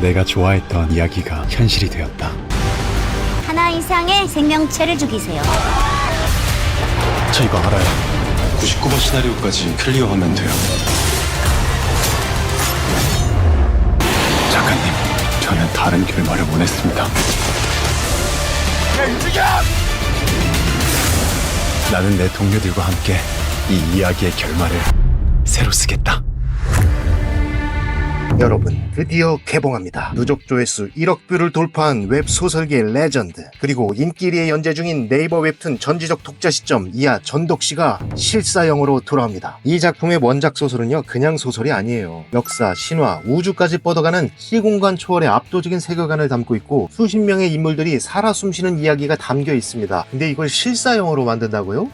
내가 좋아했던 이야기가 현실이 되었다. 하나 이상의 생명체를 죽이세요. 저 이거 알아요. 99번 시나리오까지 클리어하면 돼요. 작가님, 저는 다른 결말을 원했습니다. 나는 내 동료들과 함께 이 이야기의 결말을 새로 쓰겠다. 여러분 드디어 개봉합니다. 누적 조회수 1억 뷰를 돌파한 웹 소설계 레전드 그리고 인기리에 연재 중인 네이버 웹툰 전지적 독자 시점 이하 전독씨가 실사영어로 돌아옵니다. 이 작품의 원작 소설은요 그냥 소설이 아니에요. 역사, 신화, 우주까지 뻗어가는 시공간 초월의 압도적인 세계관을 담고 있고 수십 명의 인물들이 살아 숨쉬는 이야기가 담겨 있습니다. 근데 이걸 실사영어로 만든다고요?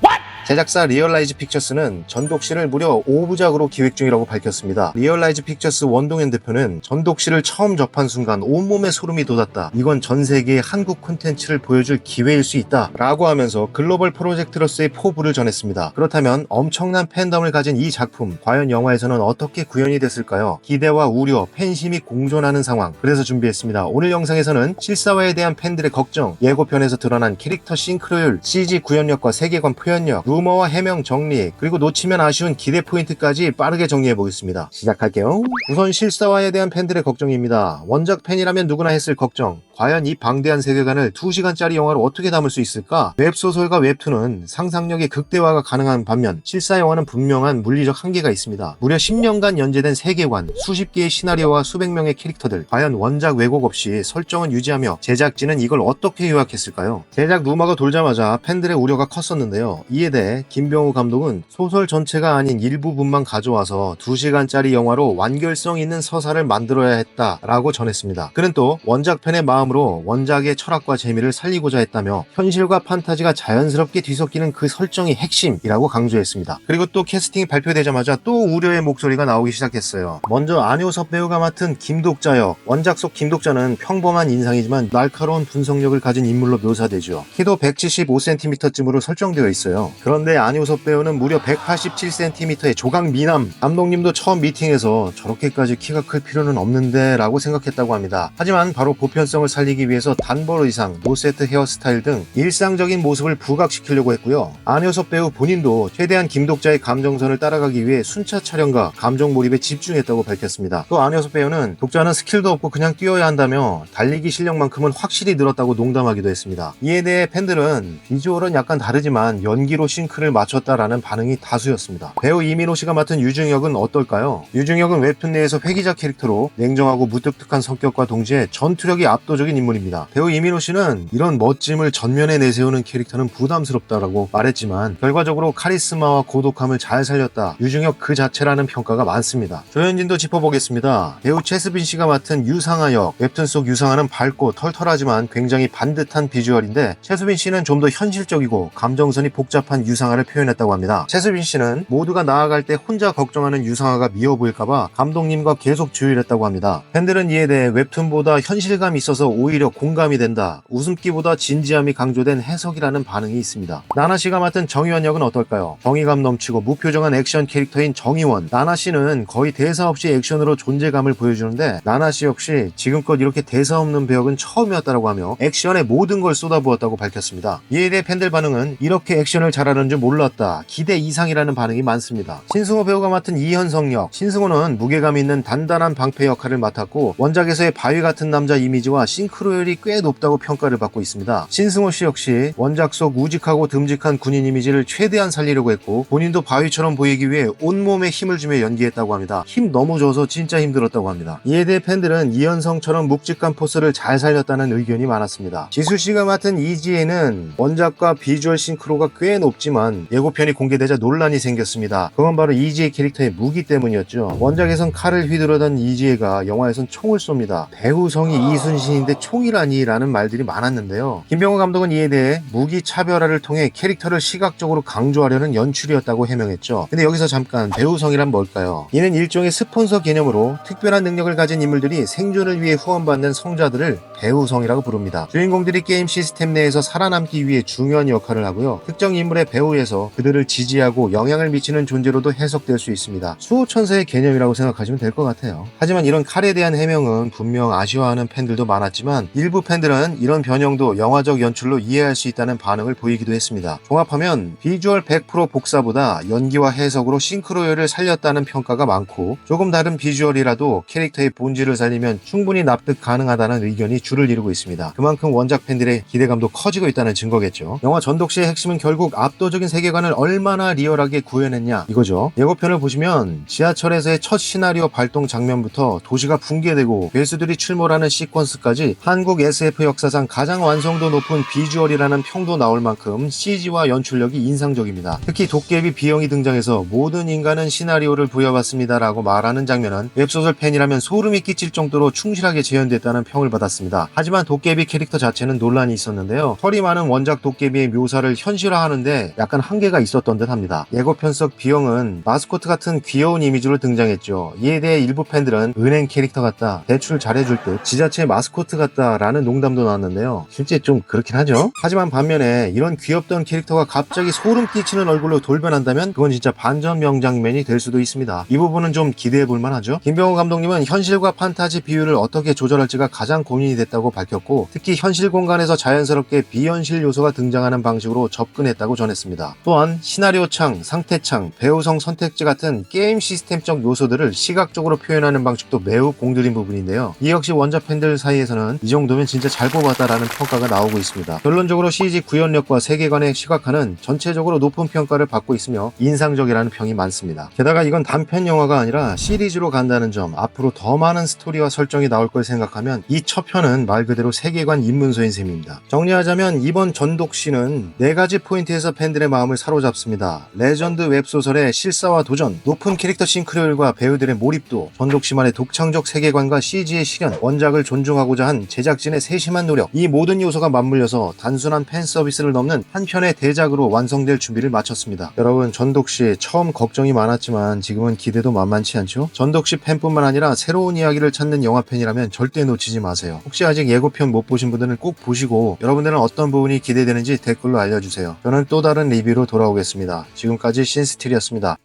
제작사 리얼라이즈 픽처스는 전독 씨를 무려 5부작으로 기획 중이라고 밝혔습니다. 리얼라이즈 픽처스 원동현 대표는 전독 씨를 처음 접한 순간 온몸에 소름이 돋았다. 이건 전 세계의 한국 콘텐츠를 보여줄 기회일 수 있다. 라고 하면서 글로벌 프로젝트로서의 포부를 전했습니다. 그렇다면 엄청난 팬덤을 가진 이 작품, 과연 영화에서는 어떻게 구현이 됐을까요? 기대와 우려, 팬심이 공존하는 상황. 그래서 준비했습니다. 오늘 영상에서는 실사화에 대한 팬들의 걱정, 예고편에서 드러난 캐릭터 싱크로율, CG 구현력과 세계관 표현력, 루머와 해명 정리, 그리고 놓치면 아쉬운 기대 포인트까지 빠르게 정리해 보겠습니다. 시작할게요. 우선 실사화에 대한 팬들의 걱정입니다. 원작 팬이라면 누구나 했을 걱정. 과연 이 방대한 세계관을 2시간짜리 영화로 어떻게 담을 수 있을까? 웹소설과 웹툰은 상상력의 극대화가 가능한 반면 실사 영화는 분명한 물리적 한계가 있습니다. 무려 10년간 연재된 세계관, 수십 개의 시나리오와 수백 명의 캐릭터들, 과연 원작 왜곡 없이 설정은 유지하며 제작진은 이걸 어떻게 요약했을까요? 제작 루머가 돌자마자 팬들의 우려가 컸었는데요. 이에 대해 김병우 감독은 소설 전체가 아닌 일부분만 가져와서 2시간짜리 영화로 완결성 있는 서사를 만들어야 했다라고 전했습니다. 그는 또 원작 팬의 마음 으로 원작의 철학과 재미를 살리고자 했다며 현실과 판타지가 자연스럽게 뒤섞이는 그 설정이 핵심이라고 강조했습니다. 그리고 또 캐스팅이 발표되자마자 또 우려의 목소리가 나오기 시작했어요. 먼저 안효섭 배우가 맡은 김독자 역 원작 속 김독자는 평범한 인상이지만 날카로운 분석력을 가진 인물로 묘사되죠. 키도 175cm쯤으로 설정되어 있어요. 그런데 안효섭 배우는 무려 187cm의 조각 미남. 감독님도 처음 미팅에서 저렇게까지 키가 클 필요는 없는데 라고 생각했다고 합니다. 하지만 바로 보편성을 살리기 위해서 단벌 의상, 노세트 헤어스타일 등 일상적인 모습을 부각시키려고 했고요. 안효섭 배우 본인도 최대한 김독자의 감정선을 따라가기 위해 순차 촬영과 감정 몰입에 집중했다고 밝혔습니다. 또 안효섭 배우는 독자는 스킬도 없고 그냥 뛰어야 한다며 달리기 실력만큼은 확실히 늘었다고 농담하기도 했습니다. 이에 대해 팬들은 비주얼은 약간 다르지만 연기로 싱크를 맞췄다라는 반응이 다수였습니다. 배우 이민호 씨가 맡은 유중혁은 어떨까요? 유중혁은 웹툰 내에서 회기자 캐릭터로 냉정하고 무뚝뚝한 성격과 동시에 전투력이 압도적 인 인물입니다. 배우 이민호 씨는 이런 멋짐을 전면에 내세우는 캐릭터는 부담스럽다라고 말했지만 결과적으로 카리스마와 고독함을 잘 살렸다. 유중혁 그 자체라는 평가가 많습니다. 조현진도 짚어보겠습니다. 배우 최수빈 씨가 맡은 유상아 역 웹툰 속 유상아는 밝고 털털하지만 굉장히 반듯한 비주얼인데 최수빈 씨는 좀 더 현실적이고 감정선이 복잡한 유상아를 표현했다고 합니다. 최수빈 씨는 모두가 나아갈 때 혼자 걱정하는 유상아가 미워 보일까봐 감독님과 계속 주의했다고 합니다. 팬들은 이에 대해 웹툰보다 현실감이 있어서 오히려 공감이 된다. 웃음기보다 진지함이 강조된 해석이라는 반응이 있습니다. 나나 씨가 맡은 정의원 역은 어떨까요? 정의감 넘치고 무표정한 액션 캐릭터인 정의원. 나나 씨는 거의 대사 없이 액션으로 존재감을 보여주는데 나나 씨 역시 지금껏 이렇게 대사 없는 배역은 처음이었다고 하며 액션에 모든 걸 쏟아부었다고 밝혔습니다. 이에 대해 팬들 반응은 이렇게 액션을 잘하는 줄 몰랐다. 기대 이상이라는 반응이 많습니다. 신승호 배우가 맡은 이현성 역. 신승호는 무게감 있는 단단한 방패 역할을 맡았고 원작에서의 바위 같은 남자 이미지와 싱크로율이 꽤 높다고 평가를 받고 있습니다. 신승호 씨 역시 원작 속 우직하고 듬직한 군인 이미지를 최대한 살리려고 했고 본인도 바위처럼 보이기 위해 온몸에 힘을 주며 연기했다고 합니다. 힘 너무 줘서 진짜 힘들었다고 합니다. 이에 대해 팬들은 이현성처럼 묵직한 포스를 잘 살렸다는 의견이 많았습니다. 지수 씨가 맡은 이지혜는 원작과 비주얼 싱크로가 꽤 높지만 예고편이 공개되자 논란이 생겼습니다. 그건 바로 이지혜 캐릭터의 무기 때문이었죠. 원작에선 칼을 휘두르던 이지혜가 영화에선 총을 쏩니다. 배우 성이 이순신인데 총이라니 라는 말들이 많았는데요. 김병호 감독은 이에 대해 무기 차별화를 통해 캐릭터를 시각적으로 강조하려는 연출이었다고 해명했죠. 근데 여기서 잠깐 배우성이란 뭘까요? 이는 일종의 스폰서 개념으로 특별한 능력을 가진 인물들이 생존을 위해 후원받는 성자들을 배우성이라고 부릅니다. 주인공들이 게임 시스템 내에서 살아남기 위해 중요한 역할을 하고요. 특정 인물의 배후에서 그들을 지지하고 영향을 미치는 존재로도 해석될 수 있습니다. 수호천사의 개념이라고 생각하시면 될 것 같아요. 하지만 이런 칼에 대한 해명은 분명 아쉬워하는 팬들도 많았지만 일부 팬들은 이런 변형도 영화적 연출로 이해할 수 있다는 반응을 보이기도 했습니다. 종합하면 비주얼 100% 복사보다 연기와 해석으로 싱크로율을 살렸다는 평가가 많고 조금 다른 비주얼이라도 캐릭터의 본질을 살리면 충분히 납득 가능하다는 의견이 줄을 이루고 있습니다. 그만큼 원작 팬들의 기대감도 커지고 있다는 증거겠죠. 영화 전독시의 핵심은 결국 압도적인 세계관을 얼마나 리얼하게 구현했냐 이거죠. 예고편을 보시면 지하철에서의 첫 시나리오 발동 장면부터 도시가 붕괴되고 괴수들이 출몰하는 시퀀스까지 한국 SF 역사상 가장 완성도 높은 비주얼이라는 평도 나올 만큼 CG와 연출력이 인상적입니다. 특히 도깨비 비영이 등장해서 모든 인간은 시나리오를 부여받습니다라고 말하는 장면은 웹소설 팬이라면 소름이 끼칠 정도로 충실하게 재현됐다는 평을 받았습니다. 하지만 도깨비 캐릭터 자체는 논란이 있었는데요. 털이 많은 원작 도깨비의 묘사를 현실화하는데 약간 한계가 있었던 듯 합니다. 예고편 속 비영은 마스코트 같은 귀여운 이미지로 등장했죠. 이에 대해 일부 팬들은 은행 캐릭터 같다, 대출 잘해줄 듯, 지자체 마스코트 같다라는 농담도 나왔는데요. 실제 좀 그렇긴 하죠. 하지만 반면에 이런 귀엽던 캐릭터가 갑자기 소름 끼치는 얼굴로 돌변한다면 그건 진짜 반전 명장면이 될 수도 있습니다. 이 부분은 좀 기대해 볼 만하죠. 김병호 감독님은 현실과 판타지 비율을 어떻게 조절할지가 가장 고민이 됐다고 밝혔고 특히 현실 공간에서 자연스럽게 비현실 요소가 등장하는 방식으로 접근했다고 전했습니다. 또한 시나리오 창, 상태 창, 배우성 선택지 같은 게임 시스템적 요소들을 시각적으로 표현하는 방식도 매우 공들인 부분인데요. 이 역시 원작 팬들 사이에서는 이 정도면 진짜 잘 뽑았다라는 평가가 나오고 있습니다. 결론적으로 CG 구현력과 세계관의 시각화는 전체적으로 높은 평가를 받고 있으며 인상적이라는 평이 많습니다. 게다가 이건 단편 영화가 아니라 시리즈로 간다는 점, 앞으로 더 많은 스토리와 설정이 나올 걸 생각하면 이 첫 편은 말 그대로 세계관 입문서인 셈입니다. 정리하자면 이번 전독시는 네 가지 포인트에서 팬들의 마음을 사로잡습니다. 레전드 웹소설의 실사와 도전, 높은 캐릭터 싱크로율과 배우들의 몰입도, 전독시만의 독창적 세계관과 CG의 실현, 원작을 존중하고자 한 제작진의 세심한 노력, 이 모든 요소가 맞물려서 단순한 팬 서비스를 넘는 한 편의 대작으로 완성될 준비를 마쳤습니다. 여러분 전독시 처음 걱정이 많았지만 지금은 기대도 만만치 않죠? 전독시 팬뿐만 아니라 새로운 이야기를 찾는 영화 팬이라면 절대 놓치지 마세요. 혹시 아직 예고편 못 보신 분들은 꼭 보시고 여러분들은 어떤 부분이 기대되는지 댓글로 알려주세요. 저는 또 다른 리뷰로 돌아오겠습니다. 지금까지 신스틸이었습니다.